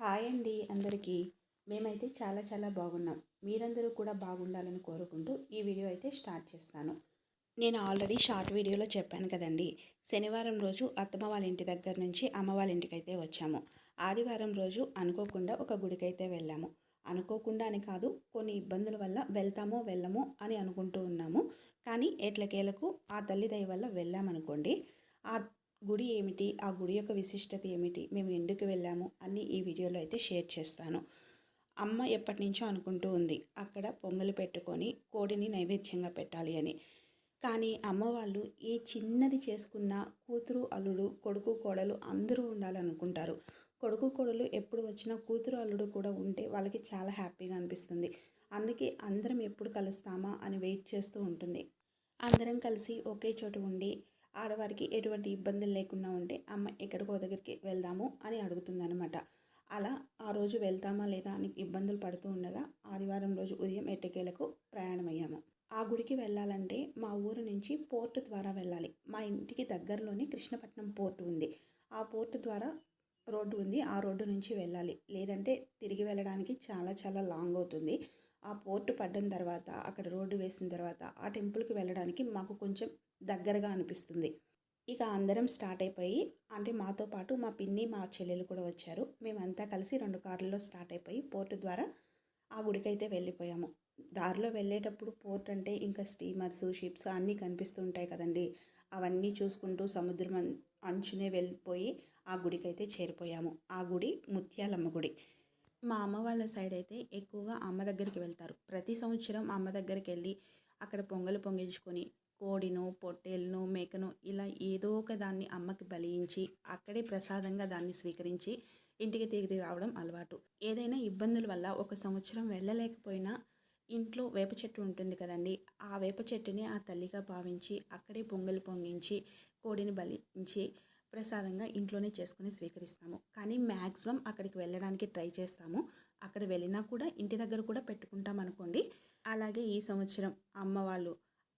Hi అండి అందరికీ. మేమైతే చాలా చాలా బాగున్నాం. మీరందరూ కూడా బాగుండాలని కోరుకుంటూ ఈ వీడియో అయితే స్టార్ట్ చేస్తాను. నేను ఆల్రెడీ షార్ట్ వీడియోలో చెప్పాను కదండి. శనివారం రోజు అత్తమ్మ వాళ్ళ ఇంటి దగ్గర నుంచి అమ్మ వాళ్ళ ఇంటికి అయితే వచ్చాము. ఆదివారం రోజు అనుకోకుండా ఒక గుడికైతే వెళ్ళాము. అనుకోకుండా అని కాదు కొన్ని ఇబ్బందుల వల్ల వెళ్తామో వెళ్ళమో అని అనుకుంటూ ఉన్నాము. కానీ ఎట్లకేలకు ఆ తల్లి దయ వల్ల వెళ్ళామనుకోండి ఆ గుడి ఏమిటి? ఆ గుడి యొక్క విశిష్టత ఏమిటి? మేము ఎందుకు వెళ్ళాము? అన్ని ఈ వీడియోలో అయితే షేర్ చేస్తాను. అమ్మ ఎప్పటి నుంచో అనుకుంటూ ఉంది. అక్కడ పొంగలు పెట్టుకొని కోడిని నైవేద్యంగా పెట్టాలి అని. కానీ అమ్మ వాళ్ళు ఏ చిన్నది చేసుకున్నా కూతురు అల్లుడు కొడుకు కోడలు అందరూ ఉండాలనుకుంటారు. కొడుకు కోడలు ఎప్పుడు వచ్చినా కూతురు అల్లుడు కూడా ఉంటే వాళ్ళకి చాలా హ్యాపీగా అనిపిస్తుంది. అందుకే అందరం ఎప్పుడు కలుస్తామా అని వెయిట్ చేస్తూ ఉంటుంది. అందరం కలిసి ఒకే చోట ఉండి ఆడవారికి ఎటువంటి ఇబ్బందులు లేకుండా ఉంటే అమ్మ ఎక్కడికో దగ్గరికి వెళ్దాము అని అడుగుతుందనమాట అలా ఆ రోజు వెళ్తామా లేదా అని ఇబ్బందులు పడుతూ ఉండగా ఆదివారం రోజు ఉదయం ఎట్టకేలకు ప్రయాణమయ్యాము. ఆ గుడికి వెళ్ళాలంటే మా ఊరు నుంచి పోర్టు ద్వారా వెళ్ళాలి. మా ఇంటికి దగ్గరలోనే కృష్ణపట్నం పోర్టు ఉంది. ఆ పోర్టు ద్వారా రోడ్డు ఉంది. ఆ రోడ్డు నుంచి వెళ్ళాలి. లేదంటే తిరిగి వెళ్ళడానికి చాలా చాలా లాంగ్ అవుతుంది. ఆ పోర్టు పడ్డం తర్వాత అక్కడ రోడ్డు వేసిన తర్వాత ఆ టెంపుల్కి వెళ్ళడానికి మాకు కొంచెం దగ్గరగా అనిపిస్తుంది. ఇక అందరం స్టార్ట్ అయిపోయి అంటే మాతో పాటు మా పిన్ని మా చెల్లెలు కూడా వచ్చారు. మేమంతా కలిసి రెండు కార్లలో స్టార్ట్ అయిపోయి పోర్టు ద్వారా ఆ గుడికైతే వెళ్ళిపోయాము. దారిలో వెళ్ళేటప్పుడు పోర్ట్ అంటే ఇంకా స్టీమర్స్ షిప్స్ అన్నీ కనిపిస్తుంటాయి కదండి. అవన్నీ చూసుకుంటూ సముద్రం అంచునే వెళ్ళిపోయి ఆ గుడికైతే చేరిపోయాము. ఆ గుడి ముత్యాలమ్మ గుడి. మా అమ్మ వాళ్ళ సైడ్ అయితే ఎక్కువగా అమ్మ దగ్గరికి వెళ్తారు. ప్రతి సంవత్సరం అమ్మ దగ్గరికి వెళ్ళి అక్కడ పొంగలు పొంగించుకొని కోడిను పొట్టేలను మేకను ఇలా ఏదో ఒక దాన్ని అమ్మకి బలించి అక్కడే ప్రసాదంగా దాన్ని స్వీకరించి ఇంటికి తిరిగి రావడం అలవాటు. ఏదైనా ఇబ్బందుల వల్ల ఒక సంవత్సరం వెళ్ళలేకపోయినా ఇంట్లో వేప చెట్టు ఉంటుంది కదండి ఆ వేప చెట్టుని ఆ తల్లిగా భావించి అక్కడే పొంగలు పొంగించి కోడిని బలించి ప్రసాదంగా ఇంట్లోనే చేసుకుని స్వీకరిస్తాము. కానీ మ్యాక్సిమం అక్కడికి వెళ్ళడానికి ట్రై చేస్తాము. అక్కడ వెళ్ళినా కూడా ఇంటి దగ్గర కూడా పెట్టుకుంటాం అనుకోండి. అలాగే ఈ సంవత్సరం అమ్మ వాళ్ళు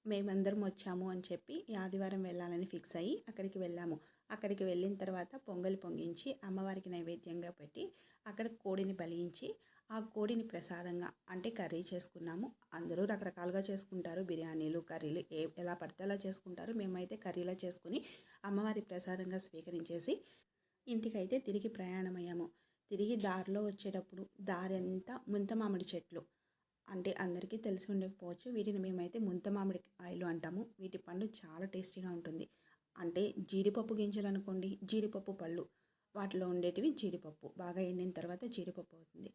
మేమందరం వచ్చాము అని చెప్పి ఆదివారం వెళ్ళాలని ఫిక్స్ అయ్యి అక్కడికి వెళ్ళాము. అక్కడికి వెళ్ళిన తర్వాత పొంగల్ పొంగించి అమ్మవారికి నైవేద్యంగా పెట్టి అక్కడ కోడిని బలించి ఆ కోడిని ప్రసాదంగా అంటే కర్రీ చేసుకున్నాము. అందరూ రకరకాలుగా చేసుకుంటారు. బిర్యానీలు కర్రీలు ఏ ఎలా పడితే అలా చేసుకుంటారు. మేమైతే కర్రీలా చేసుకుని అమ్మవారి ప్రసాదంగా స్వీకరించేసి ఇంటికైతే తిరిగి ప్రయాణమయ్యాము. తిరిగి దారిలో వచ్చేటప్పుడు దారి అంతా ముంత మామిడి చెట్లు అంటే అందరికీ తెలిసి ఉండకపోవచ్చు. వీటిని మేమైతే ముంత మామిడి ఆయిలు అంటాము. వీటి పండు చాలా టేస్టీగా ఉంటుంది. అంటే జీడిపప్పు గింజలు అనుకోండి జీడిపప్పు పళ్ళు వాటిలో ఉండేటివి జీడిపప్పు. బాగా ఎండిన తర్వాత జీడిపప్పు అవుతుంది.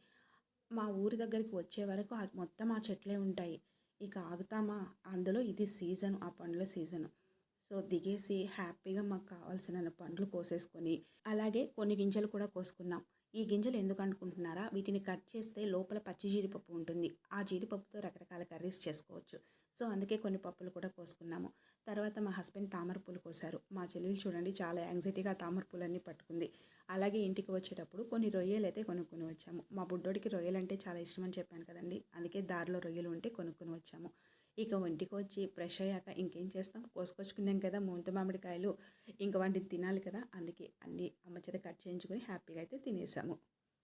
మా ఊరి దగ్గరికి వచ్చే వరకు మొత్తం ఆ చెట్లే ఉంటాయి. ఇక ఆగుతామా? అందులో ఇది సీజన్ ఆ పండ్ల సీజను. సో దిగేసి హ్యాపీగా మాకు కావాల్సిన పండ్లు కోసేసుకొని అలాగే కొన్ని గింజలు కూడా కోసుకున్నాం. ఈ గింజలు ఎందుకు అనుకుంటున్నారా వీటిని కట్ చేస్తే లోపల పచ్చి జీడిపప్పు ఉంటుంది. ఆ జీడిపప్పుతో రకరకాల కర్రీస్ చేసుకోవచ్చు. సో అందుకే కొన్ని పప్పులు కూడా కోసుకున్నాము. తర్వాత మా హస్బెండ్ తామర పూలు కోసారు. మా చెల్లెలు చూడండి చాలా యాంగ్జైటీగా తామర పూలన్నీ పట్టుకుంది. అలాగే ఇంటికి వచ్చేటప్పుడు కొన్ని రొయ్యలు అయితే కొనుక్కొని వచ్చాము. మా బుడ్డోడికి రొయ్యలు అంటే చాలా ఇష్టం అని చెప్పాను కదండి. అందుకే దారిలో రొయ్యలు ఉంటే కొనుక్కొని వచ్చాము. ఇక ఒంటికి వచ్చి ఫ్రెష్ అయ్యాక ఇంకేం చేస్తాం? కోసుకొచ్చుకున్నాం కదా ముంత మామిడికాయలు. ఇంక వాటిని తినాలి కదా. అందుకే అన్ని అమ్మ చేత కట్ చేయించుకొని హ్యాపీగా అయితే తినేసాము.